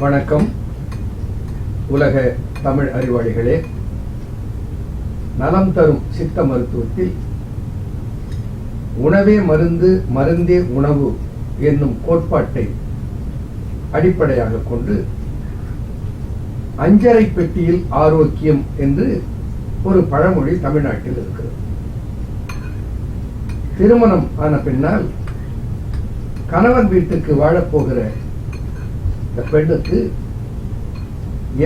வணக்கம். உலக தமிழ் அறிவாளிகளே நலம் தரும் சித்த மருத்துவத்தில் உணவே மருந்து மருந்தே உணவு என்னும் கோட்பாட்டை அடிப்படையாக கொண்டு அஞ்சரை பெட்டியில் ஆரோக்கியம் என்று ஒரு பழமொழி தமிழ்நாட்டில் இருக்கிறது. திருமணம் ஆன பின்னால் கணவன் வீட்டுக்கு வாழப்போகிற இந்த பெண்ணுக்கு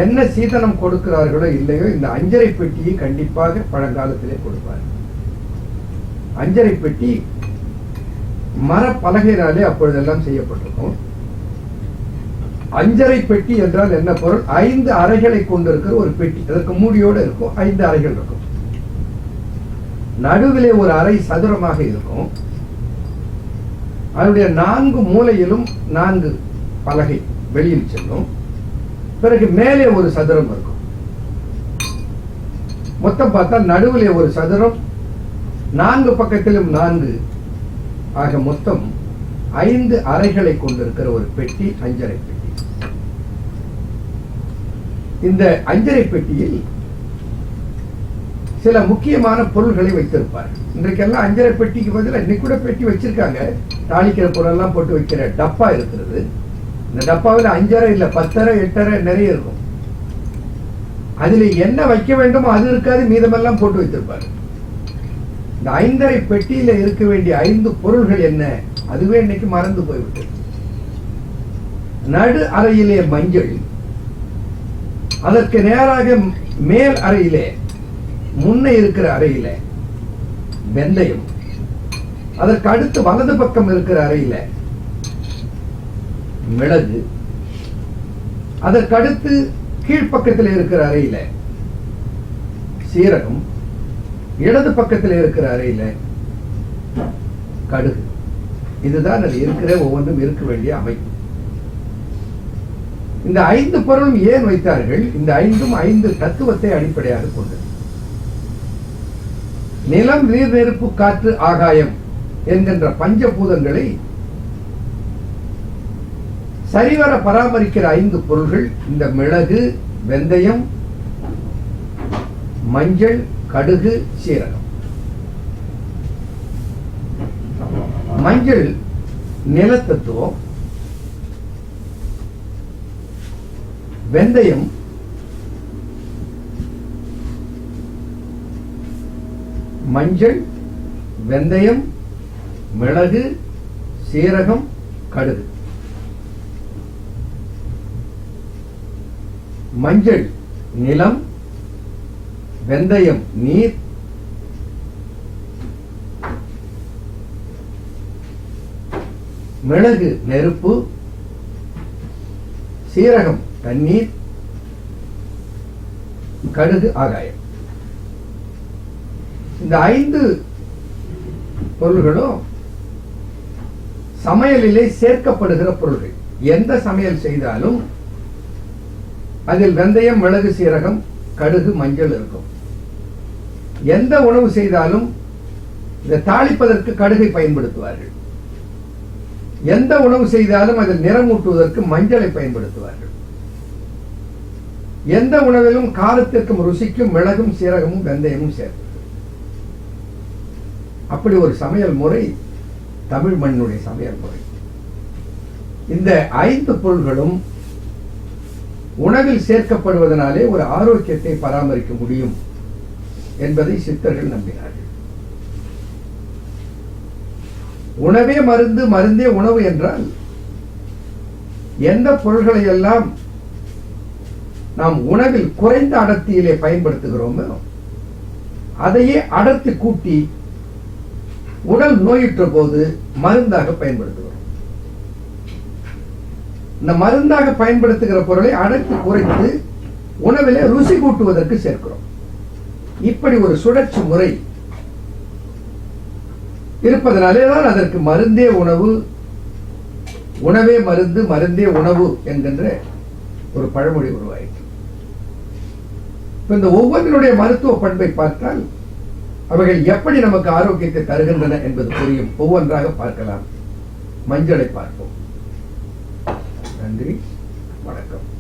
என்ன சீதனம் கொடுக்கிறார்களோ இல்லையோ இந்த அஞ்சரை பெட்டியை கண்டிப்பாக பழங்காலத்திலே கொடுப்பார். அஞ்சரை பெட்டி மர பலகையினாலே அப்பொழுதெல்லாம் செய்யப்பட்டிருக்கும். அஞ்சரை பெட்டி என்றால் என்ன பொருள்? ஐந்து அறைகளை கொண்டிருக்கிற ஒரு பெட்டி. அதற்கு மூடியோடு இருக்கும் ஐந்து அறைகள் இருக்கும். நடுவிலே ஒரு அறை சதுரமாக இருக்கும். அதனுடைய நான்கு மூலையிலும் நான்கு பலகை. வெளியில் செல்லும். பிறகு மேலே ஒரு சதுரம் இருக்கும். மொத்தம் பார்த்தா நடுவில் ஒரு சதுரம் நான்கு பக்கத்திலும் நான்கு. ஆக மொத்தம் ஐந்து அறைகளை கொண்டிருக்கிற ஒரு பெட்டி அஞ்சரை பெட்டி. இந்த அஞ்சரை பெட்டியில் சில முக்கியமான பொருள்களை வைத்திருப்பார் இன்றைக்கெல்லாம் அஞ்சரை பெட்டிக்கு பதிலாக இன்னைக்கு கூட பெட்டி வச்சிருக்காங்க. தாளிக்கிற பொருளெல்லாம் போட்டு வைக்கிற டப்பா இருக்கிறது. இந்த டப்பாவில் அஞ்சரை இல்லை பத்தரை எட்டரை நிறைய இருக்கும். அதில் என்ன வைக்க வேண்டுமோ அது இருக்காது மீதமெல்லாம் போட்டு வைத்திருப்பார். இந்த ஐந்தரை பெட்டியில இருக்க வேண்டிய ஐந்து பொருள்கள் என்ன? அதுவே இன்னைக்கு மறந்து போய்விட்டது. நடு அறையிலே மஞ்சள். அதற்கு நேராக மேல் அறையிலே முன்னே இருக்கிற அறையில வெந்தயம். அதற்கு அடுத்து வலது பக்கம் இருக்கிற அறையில மிளகு. அதற்கடுத்து கீழ்ப்பக்கத்தில் இருக்கிற அறையில சீரகம் இடது பக்கத்தில் இருக்கிற அறையில கடுகு. இதுதான் அது இருக்கிற ஒவ்வொன்றும் இருக்க வேண்டிய அமைப்பு. இந்த ஐந்து பொருளும் ஏன் வைத்தார்கள்? இந்த ஐந்தும் ஐந்து தத்துவத்தை அடிப்படையாக கொண்டது. நிலம் நீர் நெருப்பு காற்று ஆகாயம் என்கின்ற பஞ்சபூதங்களை சரிவர பராமரிக்கிற ஐந்து பொருள்கள் இந்த மிளகு வெந்தயம் மஞ்சள் கடுகு சீரகம். மஞ்சள் நிலத்தத்துவம் வெந்தயம் மஞ்சள் வெந்தயம் மிளகு சீரகம் கடுகு. மஞ்சள் நிலம் வெந்தயம் நீர் மிளகு நெருப்பு சீரகம் தண்ணீர் கடுகு ஆகாயம். இந்த ஐந்து பொருள்களும் சமையலிலே சேர்க்கப்படுகிற பொருள்கள். எந்த சமையல் செய்தாலும் அதில் வெந்தயம் மிளகு சீரகம் கடுகு மஞ்சள் இருக்கும். எந்த உணவு செய்தாலும் இதை தாளிப்பதற்கு கடுகை பயன்படுத்துவார்கள். எந்த உணவு செய்தாலும் அதில் நிறமூட்டுவதற்கு மஞ்சளை பயன்படுத்துவார்கள். எந்த உணவிலும் காரத்திற்கும் ருசிக்கும் மிளகும் சீரகமும் வெந்தயமும் சேர்த்து அப்படி ஒரு சமையல் முறை தமிழ் மண்ணுடைய சமையல் முறை. இந்த ஐந்து பொருள்களும் உணவில் சேர்க்கப்படுவதனாலே ஒரு ஆரோக்கியத்தை பராமரிக்க முடியும் என்பதை சித்தர்கள் நம்பினார்கள். உணவே மருந்து மருந்தே உணவு என்றால் எந்த பொருள்களை எல்லாம் நாம் உணவில் குறைந்த அடர்த்தியிலே பயன்படுத்துகிறோமோ அதையே அடர்த்தி கூட்டி உடல் நோயுற்ற போது மருந்தாக பயன்படுத்துகிறோம். இந்த மருந்தாக பயன்படுத்துகிற பொருளை அடர்த்தி குறைத்து உணவில ருசி கூட்டுவதற்கு சேர்க்கிறோம். இப்படி ஒரு சுழற்சி முறை இருப்பதனாலே தான் அதற்கு மருந்தே உணவு உணவே மருந்து மருந்தே உணவு என்கின்ற ஒரு பழமொழி உருவாயிற்று. இப்ப இந்த ஒவ்வொன்றினுடைய மருத்துவ பண்பை பார்த்தால் அவைகள் எப்படி நமக்கு ஆரோக்கியத்தை தருகின்றன என்பது புரியும். ஒவ்வொன்றாக பார்க்கலாம். மஞ்சளை பார்ப்போம். நன்றி. வணக்கம்.